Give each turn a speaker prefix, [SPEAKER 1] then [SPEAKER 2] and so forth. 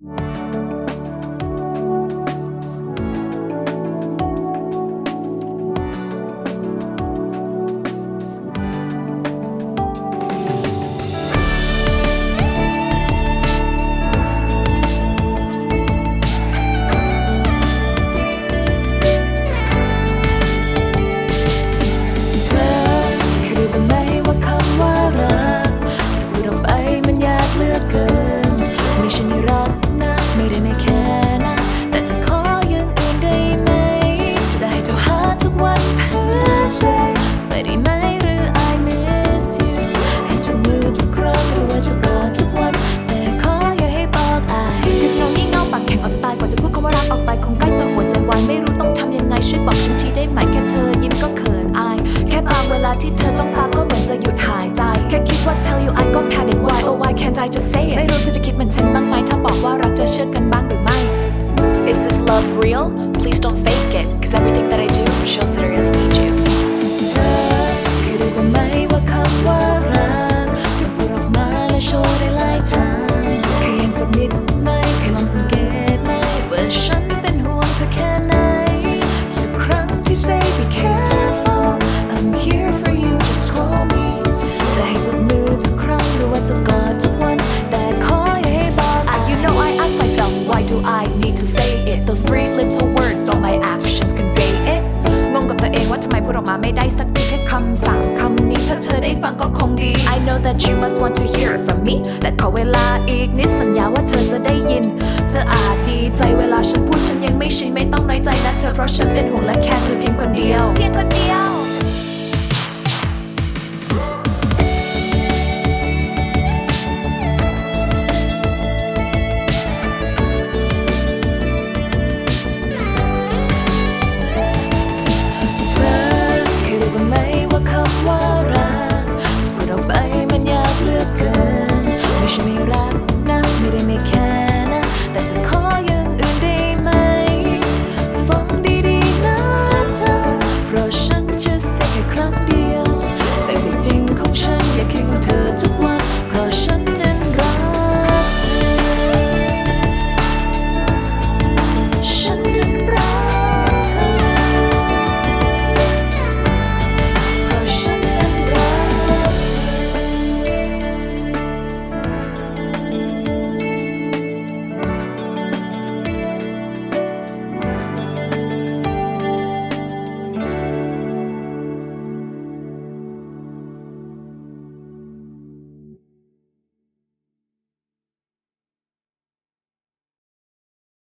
[SPEAKER 1] เยิ้มก็เขินอาย แค่
[SPEAKER 2] บางเวลาที่เธอจ้องตาก็เหมือนจะหยุดหายใจ แค่คิดว่า tell you I ก็ panic why oh why can't I just say it ไม่รู้เธอจะคิดเหมือนฉันบ้างไหมถ้าบอกว่ารักจะเชื่อกันบ้างหรือไม่ Is this love real please don't fake it cause everything that I do shows that I really need you I need to say it those three little words all my actions convey it งงกับตัวเองว่าทำไมพูดออกมาไม่ได้สักทีแค่คำสามคำนี้ถ้าเธอได้ฟังก็คงดี I know that you must want to hear it from me แต่ขอเวลาอีกนิดสัญญาว่าเธอจะได้ยิน เธออาจดีใจเวลาฉันพูดฉันยังไม่ชินไม่ต้องน้อยใจนะเธอเพราะฉันเป็นห่วงและแค่เธอเพียงคนเดียว เพียงคนเดียว
[SPEAKER 1] Tuy